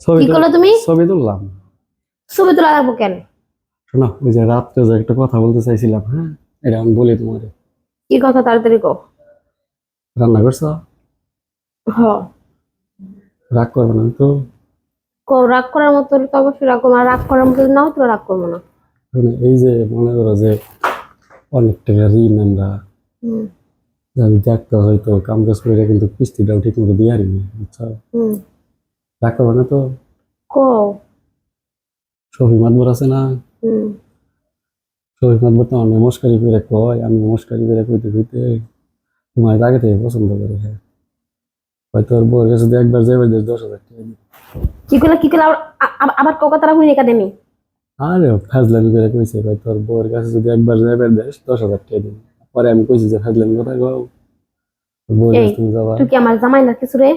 ছবি কি করলে তুমি? ছবি তুললাম। ছবি তোলা লাগবো কেন? শোনো ওই যে রাত্রে যে একটা কথা বলতে চাইছিলাম হ্যাঁ? এটা আমি বলি তোমার কি কথা তাড়াতাড়ি কো রান্না করছ? হ। রাগ করবে না তো? কো রাগ করার মতো তো অবশ্যই রাগ করব রাগ করার মতো নাও তো রাগ করব না। এই যে মনে করো যে অনেক টাকা ঋণ আমরা যদি দেখতে হয়তো কাম কাজ করে কিন্তু কিস্তিটাও ঠিক মতো দিয়ে আনি বুঝছ? রাগ না তো। কো। শফি মাতবর আছে না? শফি মাতবর তো আমি নমস্কারি করে কয় আমি নমস্কারি করে কইতে কইতে তোমার আগে থেকে পছন্দ করে হ্যাঁ। হয়তো ওর বউয়ের কাছে একবার যাবে দশ হাজার টাকা কি করলে কি করলে আবার কলকাতার হুইন একাডেমি আরে ফাজলামি করে কইছে ভাই তোর বউয়ের কাছে যদি একবার যাবে দেশ দশ হাজার টাকা দিবে। পরে আমি কইছি যে ফাজলামি কথা কও। তোর বউয়ের কাছে তুমি যাবা। তুই কি আমার জামাই না কিছু রে?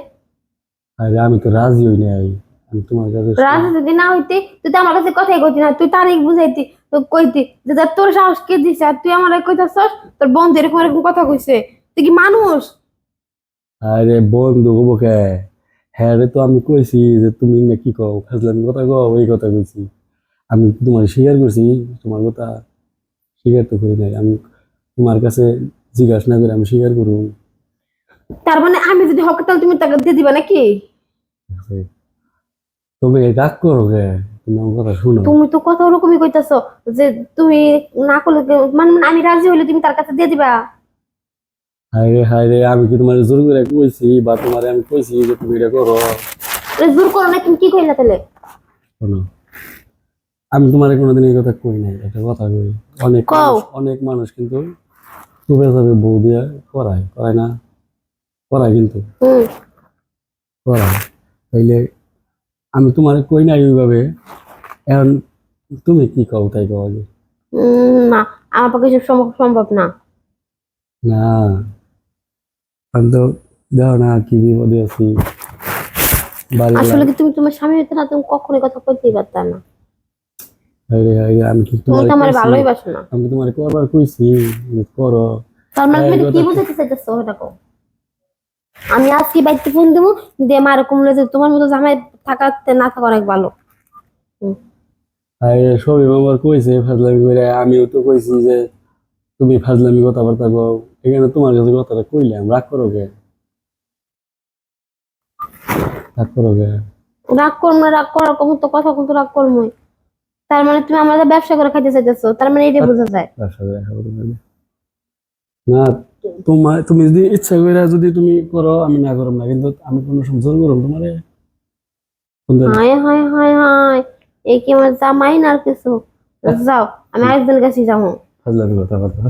আরে আমি তো রাজি হই নাই আমি তোমার কাছে রাজ যদি না হইতে তুই তো আমার কাছে কথাই কইতি না তুই তারিখ বুঝাইতি তো কইতি যে তোর সাহস কে দিছে আর তুই আমার কইতাছস তোর বন্ধু এরকম এরকম কথা কইছে তুই কি মানুষ? আরে বন্ধু হব কে? হ্যাঁ রে তো আমি কইছি যে তুমি না কি কও ফাজলামি কথা কও এই কথা কইছি। আমি তোমার স্বীকার করছি তোমার কথা স্বীকার তো করি নাই। আমি তোমার কাছে জিজ্ঞাসা না করে আমি স্বীকার করুন তার মানে আমি যদি হক তাহলে তুমি তাকে দিয়ে দিবা নাকি? তবে রাগ করো কে তুমি আমার কথা শুনো। তুমি তো কথা ওরকমই কইতাছ যে তুমি না করলে মানে মানে আমি রাজি হইলে তুমি তার কাছে দিয়ে দিবা? হায় রে হায় রে আমি কি তোমার জোর করে কইছি বা তোমার আমি কইছি যে তুমি এটা করো? জোর করো না তুমি কি কইলা তাহলে? শোনো আমি তোমার কোনোদিন এই কথা কই নাই একটা কথা কই। অনেক। অনেক মানুষ কিন্তু চুপে চাপে বউ দিয়ে করায় করায় না। করায় কিন্তু। তাইলে আমি তোমার কই নাই ওইভাবে। এখন তুমি কি কও তাই কও আগে? না আমার পক্ষে সব সম্ভব না। না। আমি তো দেখো না কি বিপদে আছি। আসলে কি তুমি তোমার স্বামী হইতে না তুমি কখনোই কথা কইতেই পারতা না। আমি কি তোমার আমার ভালোই বাসো না। আমি তোমার করবার কইছি করো। তার মানে তুমি কি বুঝাইতে চাইতেছো ওটা কও। আমি আজকে বাড়িতে ফোন দেবো দিয়ে মা এরকম বলে যে তোমার মতো জামাই থাকাতে না থাকা অনেক ভালো। আর সবই আমার কইছে ফাজলামি করে আমিও তো কইছি যে তুমি ফাজলামি কথাবার্তা কও। এখানে তোমার কাছে কথাটা কইলাম রাগ করো কে? রাগ করো কে? রাগ করব না রাগ করার কম তো কথা কিন্তু রাগ করবোই। তার মানে তুমি আমাদের ব্যবসা করে খাইতে চাইতেছো তার মানে এটাই বোঝা যায়। দেখা করতে পারবে না তোমার তুমি যদি ইচ্ছা করে যদি তুমি করো আমি না করব না কিন্তু আমি কোনো সময় জোর করব তোমারে? হায় হায় হায় হায় এ কি আমার জামাই না আর কিছু? যাও আমি আরেকদিন কাছে যাব। ফাজলামি কথাবার্তা